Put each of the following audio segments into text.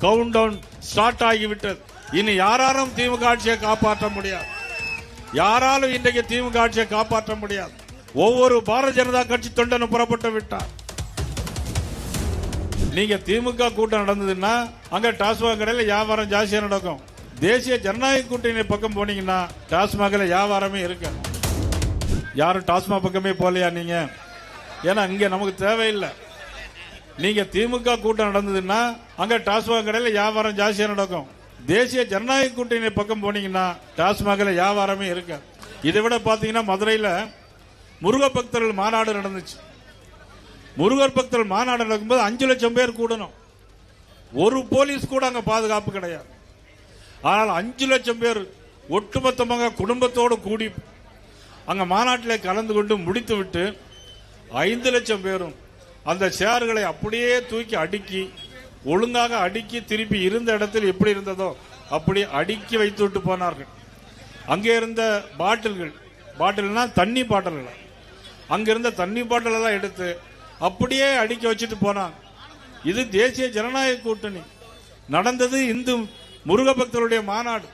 Count down start ஆகிவிட்டது. இனி யாராலும் திமுக ஆட்சியை காப்பாற்ற முடியாது. யாராலும் இன்றைக்கு திமுக ஆட்சியை காப்பாற்ற முடியாது. ஒவ்வொரு பாரதிய ஜனதா கட்சி தொண்டனும் புறப்பட்டு விட்டார். நீங்க திமுக கூட்டம் நடந்ததுன்னா அங்க டாஸ்மாக் கடையில் வியாபாரம் ஜாஸ்தியா நடக்கும். தேசிய ஜனநாயக கூட்டணி பக்கம் போனீங்கன்னா டாஸ்மாக்ல வியாபாரமே இருக்கு. யாரும் டாஸ்மாக் பக்கமே போகலையா நீங்க? ஏன்னா இங்க நமக்கு தேவையில்லை. நீங்க திமுக கூட்டம் நடந்ததுன்னா அங்க டாஸ்மாக் கடையில் வியாபாரம் ஜாஸ்தியா நடக்கும். தேசிய ஜனநாயக கூட்டணி பக்கம் போனீங்கன்னா டாஸ்மாக்ல வியாபாரமே இருக்கு இதை விட பாத்தீங்கன்னா மதுரையில முருக பக்தர்கள் மாநாடு நடந்துச்சு. முருகர் பக்தர்கள் மாநாடு நடக்கும்போது அஞ்சு லட்சம் பேர் கூடணும். ஒரு போலீஸ் கூட அங்க பாதுகாப்பு கிடையாது. ஆனால் அஞ்சு லட்சம் பேர் ஒட்டுமொத்தமாக குடும்பத்தோடு கூடி அங்க மாநாட்டில் கலந்து கொண்டு முடித்து விட்டு ஐந்து லட்சம் பேரும் அந்த சேர்களை அப்படியே தூக்கி அடுக்கி ஒழுங்காக அடுக்கி திருப்பி இருந்த இடத்தில் எப்படி இருந்ததோ அப்படி அடுக்கி வைத்து விட்டு போனார்கள். அங்கே இருந்த பாட்டில்கள் பாட்டில்னா தண்ணி பாட்டில்கள். அங்கே இருந்த தண்ணி பாட்டிலை தான் எடுத்து அப்படியே அடுக்கி வச்சுட்டு போனாங்க. இது தேசிய ஜனநாயக கூட்டணி. நடந்தது இந்து முருக பக்தருடைய மாநாடு.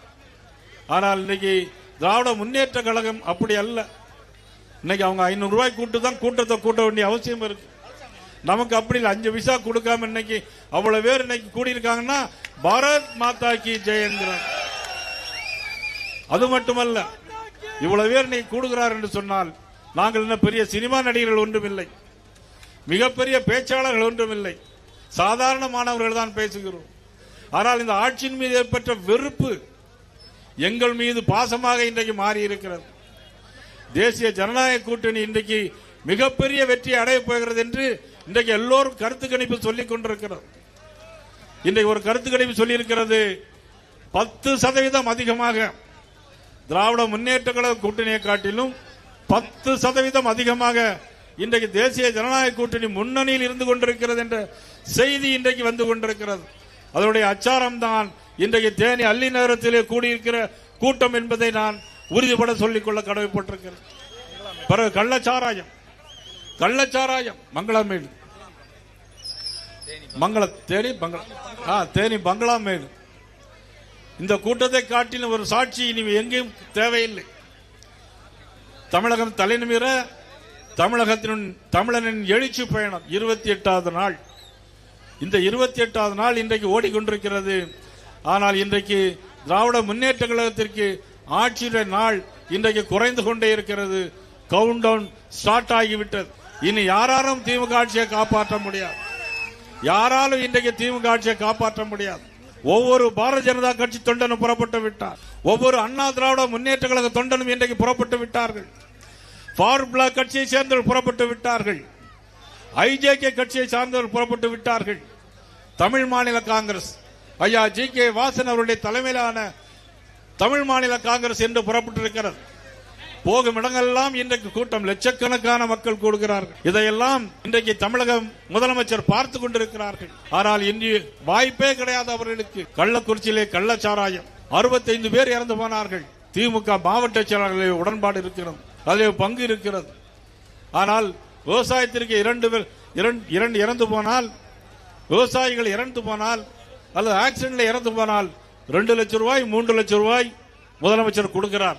ஆனால் இன்னைக்கு திராவிட முன்னேற்ற கழகம் அப்படி அல்ல. இன்னைக்கு அவங்க ஐநூறு ரூபாய் கூட்டு தான் கூட்டத்தை கூட்ட வேண்டிய அவசியம் இருக்கு. நமக்கு அப்படி இல்லை. அஞ்சு விசா கொடுக்காம இன்னைக்கு அவ்வளவு பேர் இன்னைக்கு கூடியிருக்காங்கன்னா பாரத் மாதா கி ஜெயந்திரன் அது மட்டுமல்ல இவ்வளவு பேர் நீ கூடுகிறார் என்று சொன்னால் நாங்கள் என்ன பெரிய சினிமா நடிகர்கள் ஒன்றும் இல்லை மிகப்பெரிய பேச்சாளர்கள் ஒன்றும் இல்லை சாதாரணமானவர்கள் தான் பேசுகிறோம். ஆனால் இந்த ஆட்சியின் மீது ஏற்பட்ட வெறுப்பு எங்கள் மீது பாசமாக இன்றைக்கு மாறி இருக்கிறது தேசிய ஜனநாயக கூட்டணி இன்றைக்கு மிகப்பெரிய வெற்றி அடையப் போகிறது என்று இன்றைக்கு எல்லோரும் கருத்து கணிப்பு சொல்லிக் கொண்டிருக்கிறது இன்றைக்கு ஒரு கருத்து கணிப்பு சொல்லியிருக்கிறது. பத்து சதவீதம் அதிகமாக திராவிட முன்னேற்ற கழக கூட்டணியை காட்டிலும் பத்து சதவீதம் அதிகமாக இன்றைக்கு தேசிய ஜனநாயக கூட்டணி முன்னணியில் இருந்து கொண்டிருக்கிறது என்ற செய்தி இன்றைக்கு வந்து கொண்டிருக்கிறது. அதனுடைய அச்சாரம் தான் இன்றைக்கு தேனி அள்ளி நேரத்திலே கூடியிருக்கிற கூட்டம் என்பதை நான் உறுதிபட சொல்லிக்கொள்ள கடமைப்பட்டிருக்கிறேன். பிறகு கள்ளச்சாராயம். கள்ளச்சாராயம் மங்களமேடு. மங்கள தேனி பங்களா ஆ தேனி பங்களாமேடு. இந்த கூட்டத்தை காட்டிலும் ஒரு சாட்சி இனி எங்கேயும் தேவையில்லை. தமிழகம் தலைநிமிர தமிழகத்தின் தமிழனின் எழுச்சி பயணம் இருபத்தி எட்டாவது நாள். இந்த இருபத்தி எட்டாவது நாள் இன்றைக்கு ஓடிக்கொண்டிருக்கிறது. ஆனால் இன்றைக்கு திராவிட முன்னேற்ற கழகத்திற்கு ஆட்சியுடைய நாள் இன்றைக்கு குறைந்து கொண்டே இருக்கிறது. கவுண்ட் டவுன் ஸ்டார்ட் ஆகிவிட்டது. இனி யாராலும் திமுக ஆட்சியை காப்பாற்ற முடியாது. யாராலும் இன்றைக்கு திமுக ஆட்சியை காப்பாற்ற முடியாது. ஒவ்வொரு பாரதிய ஜனதா கட்சி தொண்டனும் புறப்பட்டு விட்டார். ஒவ்வொரு அண்ணா திராவிட முன்னேற்ற கழக தொண்டனும் இன்றைக்கு புறப்பட்டு விட்டார்கள். ஃபார்வர்ட் பிளாக் கட்சியை சேர்ந்தவர்கள் புறப்பட்டு விட்டார்கள். ஐஜேகே கட்சியை சார்ந்தவர்கள் புறப்பட்டு விட்டார்கள். தமிழ் மாநில காங்கிரஸ். ஐயா ஜி கே வாசன் அவருடைய தலைமையிலான தமிழ் மாநில காங்கிரஸ் என்று புறப்பட்டிருக்கிறது. போகும் இடங்கள்லாம் இன்றைக்கு கூட்டம் லட்சக்கணக்கான மக்கள் கூடுகிறார்கள். இதையெல்லாம் இன்றைக்கு தமிழக முதலமைச்சர் பார்த்து கொண்டிருக்கிறார்கள். ஆனால் இன்று வாய்ப்பே கிடையாது அவர்களுக்கு. கள்ளக்குறிச்சியிலே கள்ளச்சாராயம். அறுபத்தைந்து பேர் இறந்து போனார்கள். திமுக மாவட்ட செயலாளர்களில் உடன்பாடு இருக்கிறது. அதில் பங்கு இருக்கிறது. ஆனால் விவசாயத்திற்கு இரண்டு பேர் இரண்டு- இரண்டு இறந்து போனால் விவசாயிகள் இறந்து போனால் அல்லது ஆக்சிடென்ட்ல இறந்து போனால் ரெண்டு லட்சம் ரூபாய் மூன்று லட்சம் ரூபாய் முதலமைச்சர் கொடுக்கிறார்.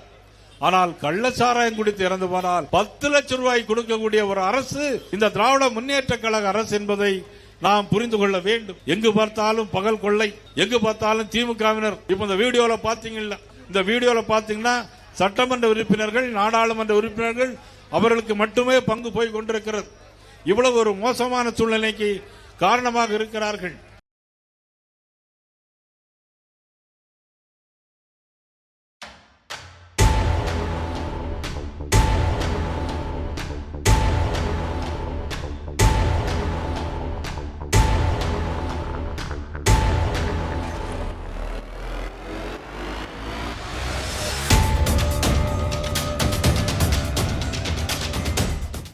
ஆனால் கள்ளச்சாராயம் குடித்து இறந்து போனால் பத்து லட்சம் ரூபாய் கொடுக்கக்கூடிய ஒரு அரசு இந்த திராவிட முன்னேற்ற கழக அரசு என்பதை நாம் புரிந்து கொள்ள வேண்டும். எங்கு பார்த்தாலும் பகல் கொள்ளை எங்கு பார்த்தாலும் திமுகவினர். இப்ப இந்த வீடியோல பாத்தீங்கல்ல இந்த வீடியோல பாத்தீங்கன்னா சட்டமன்ற உறுப்பினர்கள் நாடாளுமன்ற உறுப்பினர்கள் அவர்களுக்கு மட்டுமே பங்கு போய் கொண்டிருக்கிறது. இவ்வளவு ஒரு மோசமான சூழ்நிலைக்கு காரணமாக இருக்கிறார்கள்.